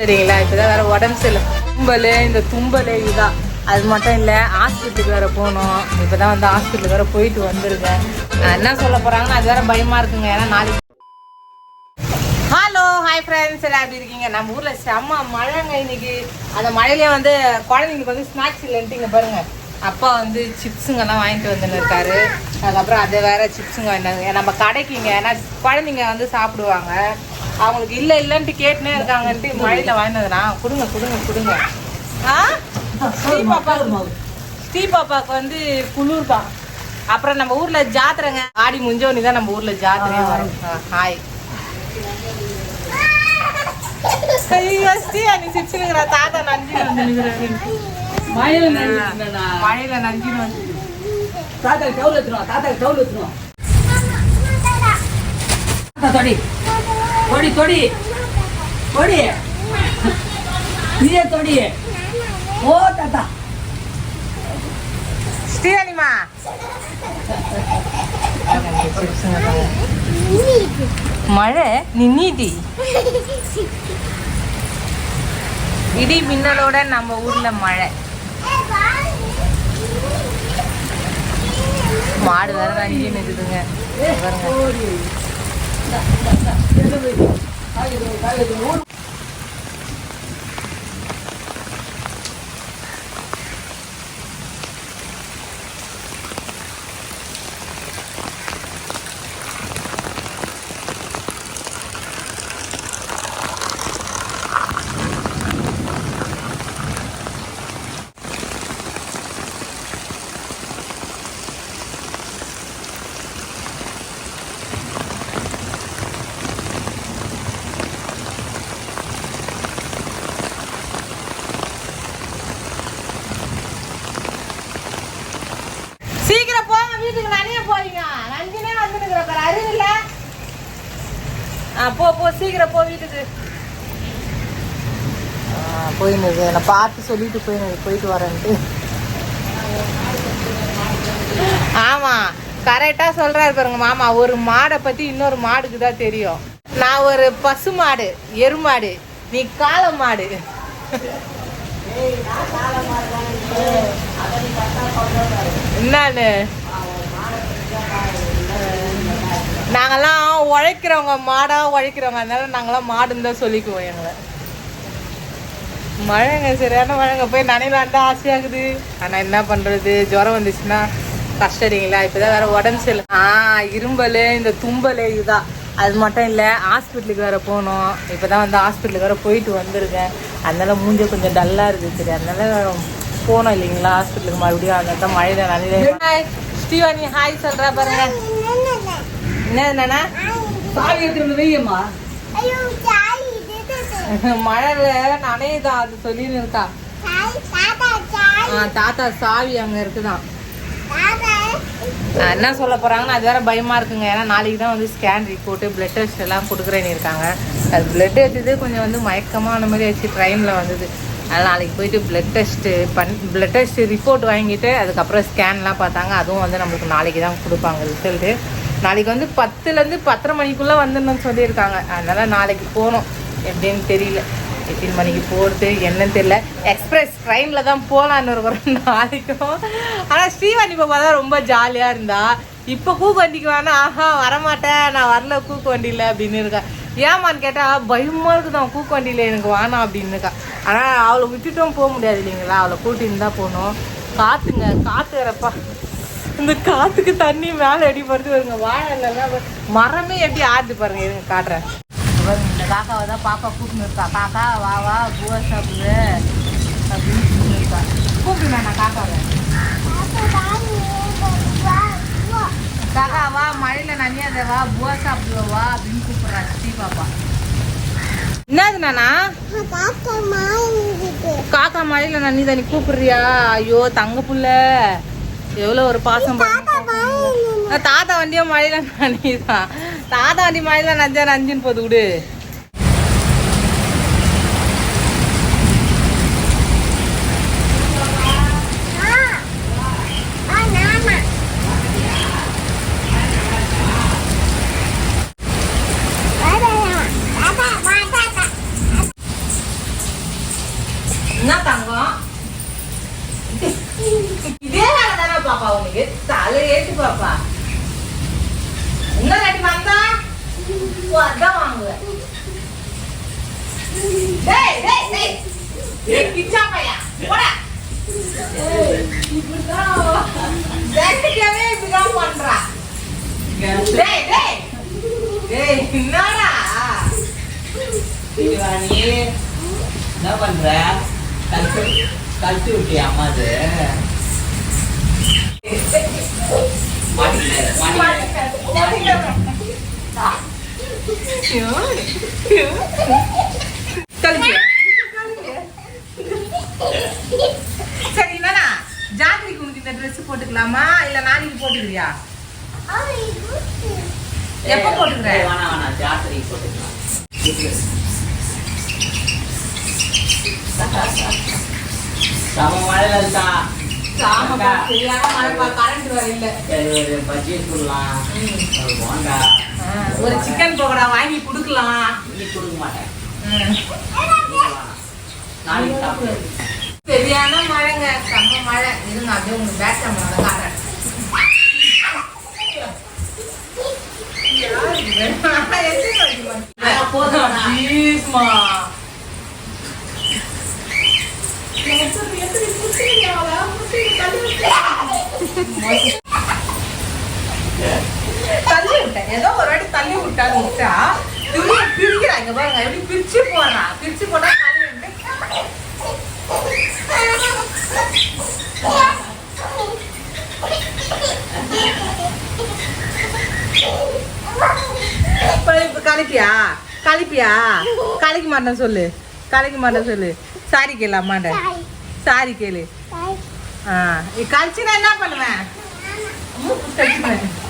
சரிங்களா? இப்போதான் வேற உடம்பு சரியில்லை. தும்பல் இந்த தும்பல் இதுதான். அது மட்டும் இல்லை ஹாஸ்பிட்டலுக்கு வேற போகணும். இப்போதான் வந்து ஹாஸ்பிட்டலுக்கு வேற போயிட்டு வந்திருக்கேன். என்ன சொல்ல போறாங்கன்னு அது வேற பயமா இருக்குங்க. ஏன்னா நாளைக்கு ஹலோ ஹாய் ஃப்ரெண்ட்ஸ் எல்லாம் எப்படி இருக்கீங்க? நம்ம ஊரில் செம்ம மழைங்க இன்னைக்கு. அந்த மழையிலே வந்து குழந்தைங்களுக்கு வந்து ஸ்நாக்ஸ் இல்லைன்ட்டு இங்கே பாருங்கள் அப்பா வந்து சிப்ஸுங்கெல்லாம் வாங்கிட்டு வந்துன்னு இருக்காரு அதுக்கப்புறம் அதை வேற சிப்ஸுங்க வாங்கினாங்க நம்ம கடைக்குங்க ஏன்னா குழந்தைங்க வந்து சாப்பிடுவாங்க. அவங்களுக்கு இல்லை இல்லைன்ட்டு கேட்டுனே இருக்காங்கன்ட்டு மழையில் வாங்கினதுனா கொடுங்க கொடுங்க கொடுங்க. ஆ? ஸ்ரீ பாப்பா ஸ்ரீ பாப்பாவுக்கு வந்து குளிர் தான் அப்புறம் நம்ம ஊரில் ஜாத்திரைங்க. ஆடி முஞ்சோனி தான் நம்ம ஊரில் ஜாத்திரையே வரும். ஹாய் ஐயோ ஸ்ரீயா நீ தாத்தா நன்றி வந்து மழையில டவுல் எடுத்துருவா. தாத்தா, தொடி. தொடி, தொடி. தொடி. நீயே தொடி. ஓ, தாத்தா. ஸ்ரீயானிமா மழை நின்னிடி இடி மின்னலோட நம்ம ஊர்ல மழை மாடு வேற வாங்கி நிக்குதுங்க. பாருங்க. வீட்டுக்கு நனைய போறீங்க. நஞ்சினே வந்துருக்குற பாரு. அறிவு இல்ல. ஆ போ போ சீக்கிரம் போ வீட்டுக்கு. போயினுது நான் பார்த்து சொல்லிட்டு போயினது போயிட்டு வரேன்ட்டு. ஆமா கரெக்டா சொல்றாரு பாருங்க மாமா. ஒரு மாடை பத்தி இன்னொரு மாடுக்கு தான் தெரியும். நான் ஒரு பசு மாடு எருமாடு நீ காளை மாடு. என்னன்னு? நாங்கள்லாம் உழைக்கிறவங்க மாடா உழைக்கிறவங்க. அதனால நாங்கெல்லாம் மாடுன்னு தான் சொல்லிக்குவோம் எங்களை. மழைங்க சரியான மழைங்க. போய் நனையலான்ட்டு ஆசையாகுது. ஆனால் என்ன பண்ணுறது ஜுரம் வந்துச்சுன்னா கஷ்டடிங்களா? இப்போதான் வேற உடம்பு சரியில்லை. ஆ இரும்பல் இந்த தும்பல் இதுதான். அது மட்டும் இல்லை ஹாஸ்பிட்டலுக்கு வேற போகணும் இப்போ தான் வந்து ஹாஸ்பிட்டலுக்கு வேற போயிட்டு வந்திருக்கேன். அதனால மூஞ்ச கொஞ்சம் டல்லாக இருக்குது. சரி அதனால போனோம் இல்லைங்களா? ஹாஸ்பிட்டலுக்கு மறுபடியும். அதனால தான் மழையில நனையில. ஹாய் ஸ்ரீவாணி. ஹாய் சொல்கிறா பாருங்க. என்ன என்னண்ணா? சாவி எடுத்துட்டு வந்து வையம்மா. மழையில நனையுதான் அது சொல்லின்னு இருக்கா. தாத்தா சாவி. அங்க இருக்குதான் என்ன சொல்ல போறாங்கன்னா அது வேற பயமா இருக்குங்க. ஏன்னா நாளைக்கு தான் வந்து ஸ்கேன் ரிப்போர்ட்டு பிளட் டெஸ்ட் எல்லாம் கொடுக்குறேன்னு இருக்காங்க. அது பிளட் எடுத்தது கொஞ்சம் வந்து மயக்கமான மாதிரி ஆச்சு ட்ரெயினில் வந்தது. அதனால் நாளைக்கு போயிட்டு பிளட் டெஸ்ட்டு பண் பிளட் டெஸ்ட் ரிப்போர்ட் வாங்கிட்டு அதுக்கப்புறம் ஸ்கேன்லாம் பார்த்தாங்க. அதுவும் வந்து நம்மளுக்கு நாளைக்கு தான் கொடுப்பாங்க ரிசல்ட்டு நாளைக்கு வந்து பத்துலேருந்து பத்தரை மணிக்குள்ளே வந்துடணும்னு சொல்லியிருக்காங்க. அதனால் நாளைக்கு போகணும். எப்படின்னு தெரியல. எத்தனை மணிக்கு போகிறது என்னன்னு தெரியல. எக்ஸ்பிரஸ் ட்ரெயினில் தான் போகலான்னு இருக்கிறோம் நாளைக்கும். ஆனால் ஸ்ரீவாணி பாப்பா தான் ரொம்ப ஜாலியாக இருந்தா. இப்போ கூக்கு வண்டிக்கு வேணா ஆஹா வரமாட்டேன். நான் வரல கூக்கு வண்டியில் அப்படின்னு இருக்கா. ஏமான்னு கேட்டால் பயமாக இருக்குதான் கூக்கு வண்டியில் எனக்கு வேணாம் அப்படின்னு இருக்கா. ஆனால் அவளை விட்டுட்டும் போக முடியாது இல்லைங்களா? அவளை கூட்டின்னு தான் போகணும். காற்றுங்க காற்று வரப்பா இந்த காற்றுக்கு தண்ணி மேலே எப்படி படுத்து வருங்க வாழை மரமே எப்படி ஆடுது பாருங்க இருங்க காட்டுறேன். இந்த காக்காவை தான் பாப்பா கூப்பிட்டு இருக்கா காக்கா வா வா பூவா சாப்பிடு அப்படின்னு இருக்கா கூப்பிடுண்ணா நான் காக்காவை. காக்கா வா மழையில நனியாத வா பூவா சாப்பிடுவ வா அப்படின்னு கூப்பிடுறா ஸ்ரீ பாப்பா. என்னது நானா? காக்கா மழையில நன்னி தண்ணி கூப்பிடுறியா? ஐயோ தங்க புள்ள. எவ்வளோ ஒரு பாசம் தாத்தா வண்டியும் மழையில நனிதான் தாத்தா வண்டி மழையில நஞ்சா நஞ்சுன்னு போது விடு. பாப்பா உனக்கு? தலை ஏத்து பாப்பா. இன்னும் ரெண்டு வந்தா அதான் வாங்குவேன். டேய் டேய் டேய். டேய் கிச்சா பையா? போடா. பண்றா. டேய் டேய். டேய் என்னடா? சிவானி என்ன பண்ற? கழிச்சு கழிச்சு விட்டியா அம்மா அது? சரி என்னடா ஜாக்கிரிக்கு உனக்கு இந்த ட்ரெஸ் போட்டுக்கலாமா இல்ல நாளைக்கு போட்டுக்கிறியா எப்ப போட்டுக்கிற ஏய், வேணாம் வேணாம் ஜாத்திரை போட்டுக்கலாம் சம மழை இருக்கா ஆமாப்பா. சரியான மழைப்பா கரண்ட் இல்ல. ஒரு பஜ்ஜி. ஒரு போண்டா ஆ, ஒரு சிக்கன் பக்கோடா வாங்கி கொடுக்கலாம். கொடுக்க மாட்டேன். நாளைக்கு சரியான மழைங்க. செம்ம மழை. இருங்க அப்படியே உங்களுக்கு பேக் கேமரா காட்டுறேன். ஆ, தள்ளி விட்டேன் ஏதோ ஒரு வாட்டி தள்ளி விட்டான்னு விட்டா துணியை பிரிக்கிறாங்க பாருங்க. எப்படி பிரிச்சு போடுறான் பிரிச்சு போட்டா தள்ளி இப்ப கலப்பியா? கலைக்க மாட்டேன் சொல்லு. கலைக்க மாட்டேன் சொல்லு. சாரி கேளு அம்மாண்ட சாரி கேளு. கழிச்சுனா என்ன பண்ணுவேன் மூக்கு